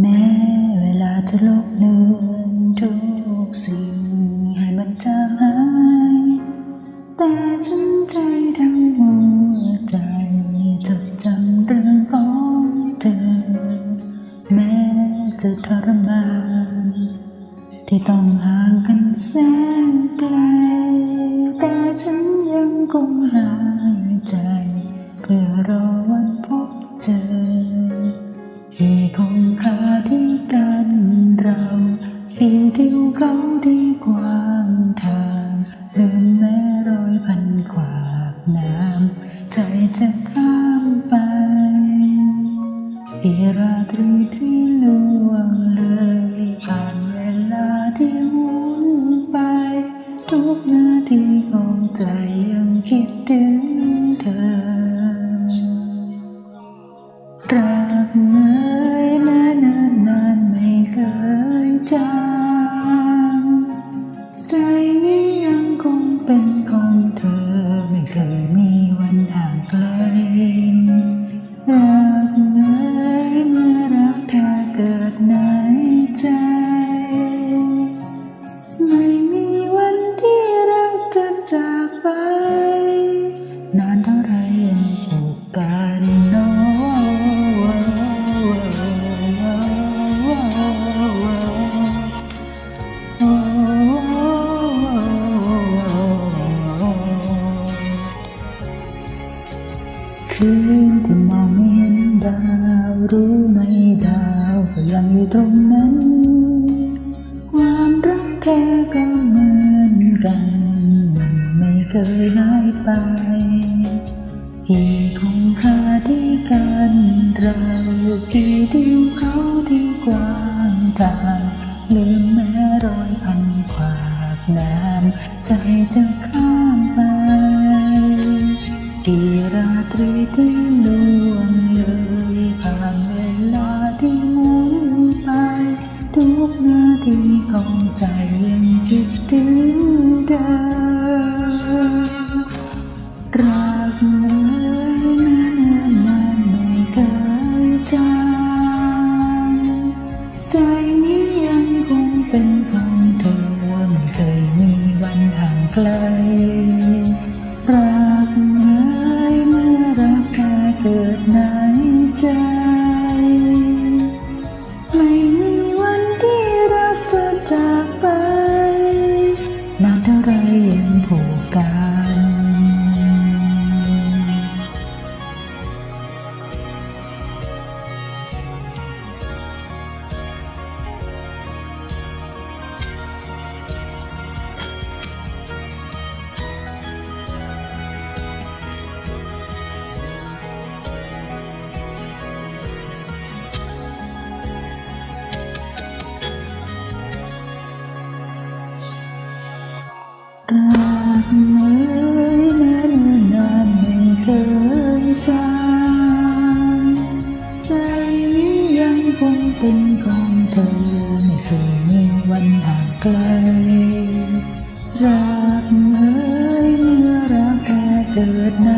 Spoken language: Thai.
แม้เวลาจะลบเลือนทุกสิ่งให้มันจางหาย แต่ฉันใจทั้งหัวใจจดจำเรื่องของเธอ แม้จะทรมาน ที่ต้องห่างกันแสนไกล แต่ฉันยังคงหายใจ ที่ที่เขาดีกวางทางลืมแม้รอยพันขวากน้ำ ใจจะข้ามไปที่ราตรีที่ล่วงเลยผ่านเวลาที่หมุนไป ทุกนาทีของใจยังคิดถึงเธอ รักเอ่ ย รู้ไหมดาวก็ยังอยู่ตรงนั้น ความรักแท้ก็เหมือนกันไม่เคยหายไปที่คงคาที่กันเราที่ทิ้วเขาที่กว้างทางลืมแม้รอยพันขวากน้ำใจจะข้ามไปกี่ราตรีที่ ใจยังคิดถึงเธอรักเอ่ยแม้นานนานไม่เคยจางใจนี้ยังคงเป็นของเธอไม่เคยมีวันห่างไกล รักเอ่ยแม้นานานไม่เคยจางใจนี้ยังคงเป็นของเธอไม่เคยมีวันห่างไกล รักเอ่ยเมื่อรักแค่เกิดนา